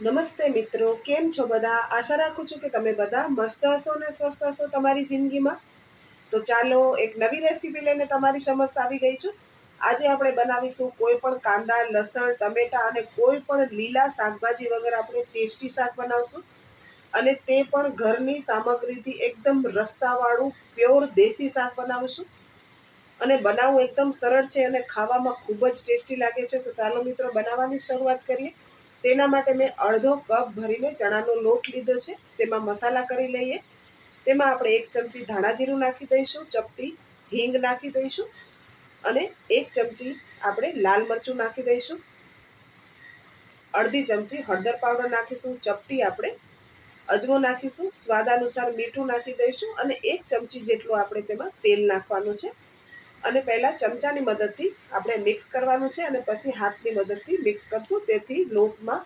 નમસ્તે મિત્રો, કેમ છો બધા? આશા રાખું છું કે તમે બધા મસ્ત હશો ને સ્વસ્થ હશો તમારી જિંદગીમાં. તો ચાલો એક નવી રેસીપી લઈને તમારી સમક્ષ આવી ગઈ છું. આજે આપણે બનાવીશું કોઈ પણ કાંદા, લસણ, ટમેટા અને કોઈ પણ લીલા શાકભાજી વગર આપણે ટેસ્ટી શાક બનાવશું. અને તે પણ ઘરની સામગ્રીથી એકદમ રસ્સાવાળું પ્યોર દેશી શાક બનાવશું. અને બનાવવું એકદમ સરળ છે અને ખાવામાં ખૂબ જ ટેસ્ટી લાગે છે. તો ચાલો મિત્રો, બનાવવાની શરૂઆત કરીએ. તેના માટે મેં અડધો કપ ભરીને ચણાનો લોટ લીધો છે. તેમાં મસાલા કરી લઈએ. તેમાં આપણે એક ચમચી ધાણા જીરું નાખી દઈશું, ચપટી હિંગ નાખી દઈશું અને એક ચમચી આપણે લાલ મરચું નાખી દઈશું. અડધી ચમચી હળદર પાવડર નાખીશું, ચપટી આપણે અજમો નાખીશું, સ્વાદ અનુસાર મીઠું નાખી દઈશું અને એક ચમચી જેટલું આપણે તેમાં તેલ નાખવાનું છે. અને પહેલાં ચમચાની મદદથી આપણે મિક્સ કરવાનું છે અને પછી હાથની મદદથી મિક્સ કરશું. તેથી લોટમાં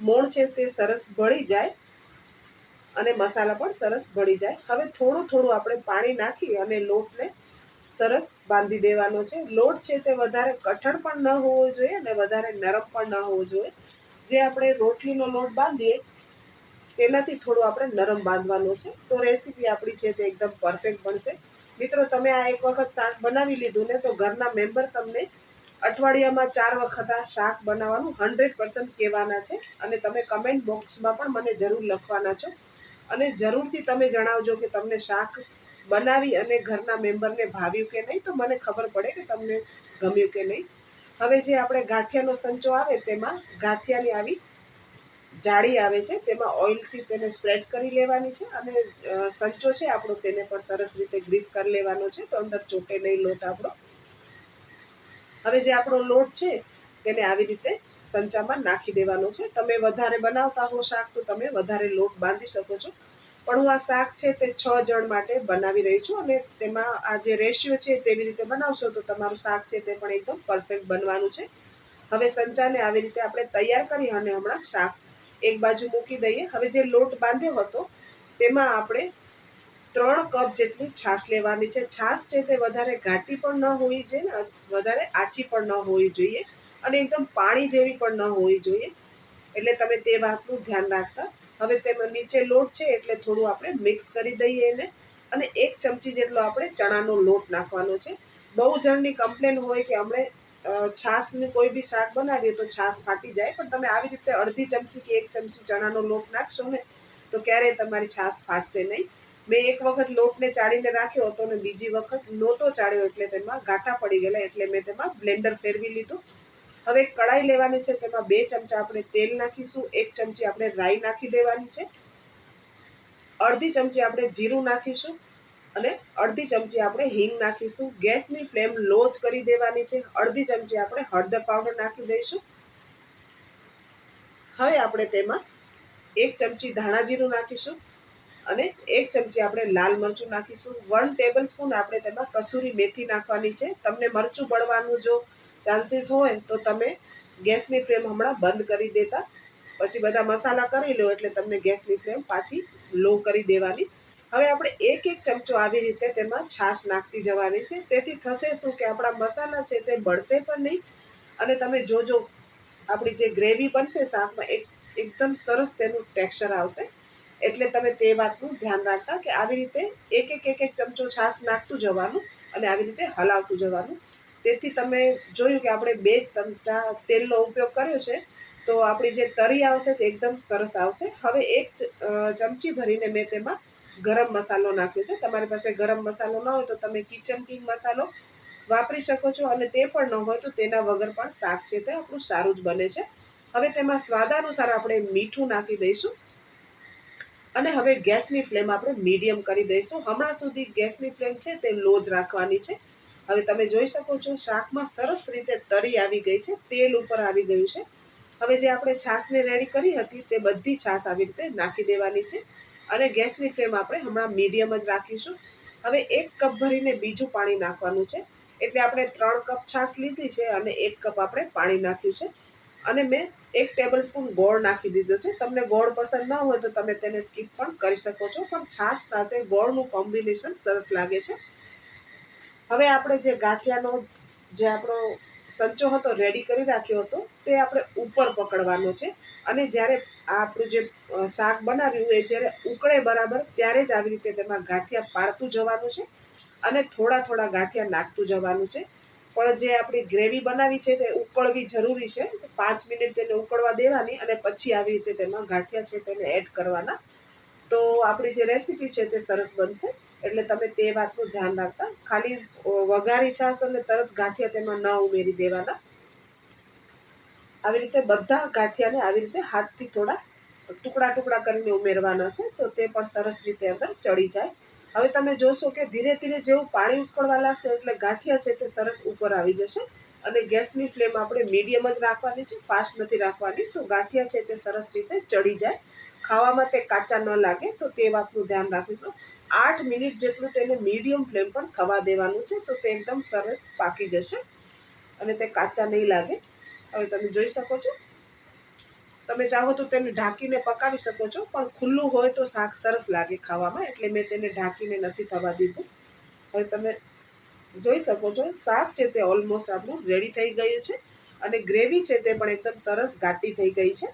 મોણ છે તે સરસ ભળી જાય અને મસાલા પણ સરસ ભળી જાય. હવે થોડું થોડું આપણે પાણી નાખી અને લોટને સરસ બાંધી દેવાનો છે. લોટ છે તે વધારે કઠણ પણ ન હોવો જોઈએ અને વધારે નરમ પણ ન હોવો જોઈએ. જે આપણે રોટલીનો લોટ બાંધીએ, તેનાથી થોડું આપણે નરમ બાંધવાનો છે. તો રેસીપી આપણી છે તે એકદમ પરફેક્ટ બનશે. મિત્રો, તમે આ એક વખત શાક બનાવી લીધું ને તો ઘરના મેમ્બર તમને અઠવાડિયામાં ચાર વખત આ શાક બનાવવાનું હંડ્રેડ પર્સન્ટ કહેવાના છે અને તમે કમેન્ટ બોક્સમાં પણ મને જરૂર લખવાના છો. અને જરૂરથી તમે જણાવજો કે તમને શાક બનાવી અને ઘરના મેમ્બરને ભાવ્યું કે નહીં, તો મને ખબર પડે કે તમને ગમ્યું કે નહીં. હવે જે આપણે ગાંઠિયાનો સંચો આવે તેમાં ગાંઠિયાની આવી જાળી આવે છે, તેમાં ઓઇલથી તેને સ્પ્રેડ કરી લેવાની છે અને સંચો છે આપણો તેને પણ સરસ રીતે ગ્રીસ કરી લેવાનો છે, તો અંદર ચોટે નહીં લોટ આપણો. હવે જે આપણો લોટ છે, તેને આવી રીતે સંચામાં નાખી દેવાનો છે. તમે વધારે બનાવતા હો શાક, તો તમે વધારે લોટ બાંધી શકો છો. પણ હું આ શાક છે તે છ જણ માટે બનાવી રહી છું અને તેમાં આ જે રેશિયો છે તેવી રીતે બનાવશો તો તમારું શાક છે તે પણ એકદમ પરફેક્ટ બનવાનું છે. હવે સંચાને આવી રીતે આપણે તૈયાર કરી અને હમણાં શાક એક બાજુ મૂકી દઈએ. હવે જે લોટ બાંધ્યો હતો, તેમાં આપણે ત્રણ કપ જેટલી છાશ લેવાની છે. છાશ છે તે વધારે ઘાટી પણ ન હોવી જોઈએ વધારે આછી પણ ન હોવી જોઈએ અને એકદમ પાણી જેવી પણ ન હોવી જોઈએ. એટલે તમે તે વાતનું ધ્યાન રાખતા. હવે તેમાં નીચે લોટ છે એટલે થોડું આપણે મિક્સ કરી દઈએ એને અને એક ચમચી જેટલો આપણે ચણાનો લોટ નાખવાનો છે. બહુ જણની કમ્પ્લેન હોય કે અમે છાશનું કોઈ બી શાક બનાવીએ તો છાશ ફાટી જાય, પણ તમે આવી રીતે અડધી ચમચી કે એક ચમચી ચણાનો લોટ નાખશો ને, તો ક્યારેય તમારી છાશ ફાટશે નહીં. મેં એક વખત લોટને ચાળીને રાખ્યો હતો ને બીજી વખત નહોતો ચાળ્યો એટલે તેમાં ગાંઠા પડી ગયેલા, એટલે મેં તેમાં બ્લેન્ડર ફેરવી લીધું. હવે કડાઈ લેવાની છે, તેમાં બે ચમચા આપણે તેલ નાખીશું, એક ચમચી આપણે રાઈ નાખી દેવાની છે. અડધી ચમચી આપણે જીરું નાખીશું અને અડધી ચમચી આપણે હિંગ નાખીશું. ગેસની ફ્લેમ લો જ કરી દેવાની છે. અડધી ચમચી આપણે હળદર પાવડર નાખી દઈશું. હવે આપણે તેમાં એક ચમચી ધાણા જીરું નાખીશું અને એક ચમચી આપણે લાલ મરચું નાખીશું. વન ટેબલ સ્પૂન આપણે તેમાં કસૂરી મેથી નાખવાની છે. તમને મરચું બળવાનું જો ચાન્સીસ હોય તો તમે ગેસની ફ્લેમ હમણાં બંધ કરી દેતા. પછી બધા મસાલા કરી લો એટલે તમને ગેસની ફ્લેમ પાછી લો કરી દેવાની હવે આપણે એક એક ચમચો આવી રીતે તેમાં છાશ નાખતી જવાની છે. તેથી થશે શું કે આપણા મસાલા છે તે બળશે પણ નહીં. અને તમે જોજો, આપણી જે ગ્રેવી બનશે શાકમાં એક, એકદમ સરસ તેનું ટેક્સચર આવશે. એટલે તમે તે વાતનું ધ્યાન રાખતા કે આવી રીતે એક એક એક એક ચમચો છાશ નાખતું જવાનું અને આવી રીતે હલાવતું જવાનું. તેથી તમે જોયું કે આપણે બે ચમચા તેલનો ઉપયોગ કર્યો છે, તો આપણી જે તરી આવશે તે એકદમ સરસ આવશે. હવે એક ચમચી ભરીને મેં તેમાં ગરમ મસાલો નાખ્યો છે. તમારી પાસે ગરમ મસાલો ન હોય તો તમે કિચન કિંગ મસાલો વાપરી શકો છો અને તે પણ ન હોય તો તેના વગર પણ શાક છે તે આપણું સારું જ બને છે. હવે તેમાં સ્વાદાનુસાર આપણે મીઠું નાખી દઈશું. અને હવે ગેસની ફ્લેમ આપણે મીડિયમ કરી દઈશું. હમણાં સુધી ગેસની ફ્લેમ છે તે લો જ રાખવાની છે. હવે તમે જોઈ શકો છો શાકમાં સરસ રીતે તરી આવી ગઈ છે. તેલ ઉપર આવી ગયું છે. હવે જે આપણે છાશને રેડી કરી હતી તે બધી છાશ આવી રીતે નાખી દેવાની છે. અને ગેસની ફ્લેમ આપણે હમણાં મીડિયમ જ રાખીશું. હવે એક કપ ભરીને બીજું પાણી નાખવાનું છે. એટલે આપણે ત્રણ કપ છાશ લીધી છે અને એક કપ આપણે પાણી નાખ્યું છે. અને મેં એક ટેબલ સ્પૂન ગોળ નાખી દીધો છે. તમને ગોળ પસંદ ન હોય તો તમે તેને સ્કીપ પણ કરી શકો છો. પણ છાશ સાથે ગોળનું કોમ્બિનેશન સરસ લાગે છે. હવે આપણે જે ગાંઠિયાનો, જે આપણો સંચો હતો રેડી કરી રાખ્યો હતો, તે આપણે ઉપર પકડવાનો છે. અને જ્યારે આ આપણું જે શાક બનાવ્યું એ જ્યારે ઉકળે બરાબર, ત્યારે જ આવી રીતે તેમાં ગાંઠિયા પાડતું જવાનું છે અને થોડા થોડા ગાંઠિયા નાખતું જવાનું છે. પણ જે આપણી ગ્રેવી બનાવી છે તે ઉકળવી જરૂરી છે. પાંચ મિનિટ તેને ઉકળવા દેવાની અને પછી આવી રીતે તેમાં ગાંઠિયા છે તેને એડ કરવાના તો આપણી જે રેસીપી છે તે સરસ બનશે. એટલે તમે તે વાતનું ધ્યાન રાખતા. ખાલી વઘારી છાશ અને તરત ગાંઠિયા તેમાં ન ઉમેરી દેવાના. આવી રીતે બધા ગાંઠિયાને આવી રીતે હાથથી થોડા ટુકડા ટુકડા કરીને ઉમેરવાના છે. તો તે પણ સરસ રીતે અંદર ચડી જાય. હવે તમે જોશો કે ધીરે ધીરે જેવું પાણી ઉકળવા લાગશે એટલે ગાંઠિયા છે તે સરસ ઉપર આવી જશે. અને ગેસની ફ્લેમ આપણે મીડિયમ જ રાખવાની છે. ફાસ્ટ નથી રાખવાની. તો ગાંઠિયા છે તે સરસ રીતે ચડી જાય. ખાવામાં તે કાચા ન લાગે, તો તે વાતનું ધ્યાન રાખીશું. આઠ મિનિટ જેટલું તેને મીડિયમ ફ્લેમ પર થવા દેવાનું છે, તો તે એકદમ સરસ પાકી જશે અને તે કાચા નહીં લાગે. હવે તમે જોઈ શકો છો. તમે ચાહો તો તેને ઢાંકીને પકાવી શકો છો, પણ ખુલ્લું હોય તો શાક સરસ લાગે ખાવામાં, એટલે મેં તેને ઢાંકીને નથી થવા દીધું. હવે તમે જોઈ શકો છો, શાક છે તે ઓલમોસ્ટ આપણું રેડી થઈ ગયું છે અને ગ્રેવી છે તે પણ એકદમ સરસ ઘાટી થઈ ગઈ છે.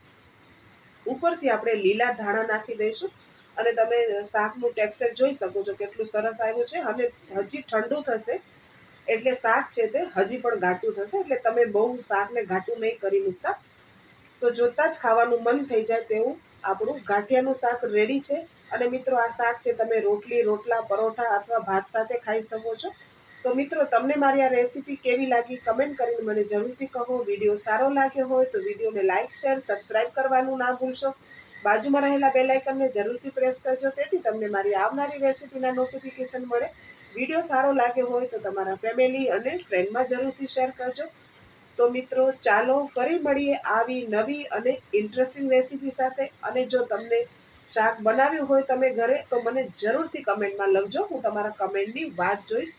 ઉપરથી આપણે લીલા ધાણા નાખી દઈશું અને તમે શાકનું ટેક્સચર જોઈ શકો છો કેટલું સરસ આવ્યું છે. અને હજી ઠંડુ થશે એટલે શાક છે તે હજી પણ ઘાટું થશે. એટલે તમે બહુ શાકને ઘાટું નહીં કરી મૂકતા. તો જોતાં જ ખાવાનું મન થઈ જાય તેવું આપણું ગાંઠિયાનું શાક રેડી છે. અને મિત્રો, આ શાક છે, તમે રોટલી, રોટલા, પરોઠા અથવા ભાત સાથે ખાઈ શકો છો. તો મિત્રો, તમને મારી આ રેસીપી કેવી લાગી કમેન્ટ કરીને મને જરૂરથી કહો. વીડિયો સારો લાગ્યો હોય તો વિડીયોને લાઇક શેર સબસ્ક્રાઇબ કરવાનું ના ભૂલશો. બાજુમાં રહેલા બે લાઇકનને જરૂરથી પ્રેસ કરજો, તેથી તમને મારી આવનારી રેસીપીના નોટિફિકેશન મળે. વીડિયો સારો લાગ્યો હોય તો તમારા ફેમિલી અને ફ્રેન્ડમાં જરૂરથી શેર કરજો. તો મિત્રો, ચાલો ફરી મળીએ આવી નવી અને ઇન્ટરેસ્ટિંગ રેસીપી સાથે. અને જો તમને શાક બનાવ્યું હોય તમે ઘરે, તો મને જરૂરથી કમેન્ટમાં લખજો. હું તમારા કમેન્ટની વાત જોઈશ.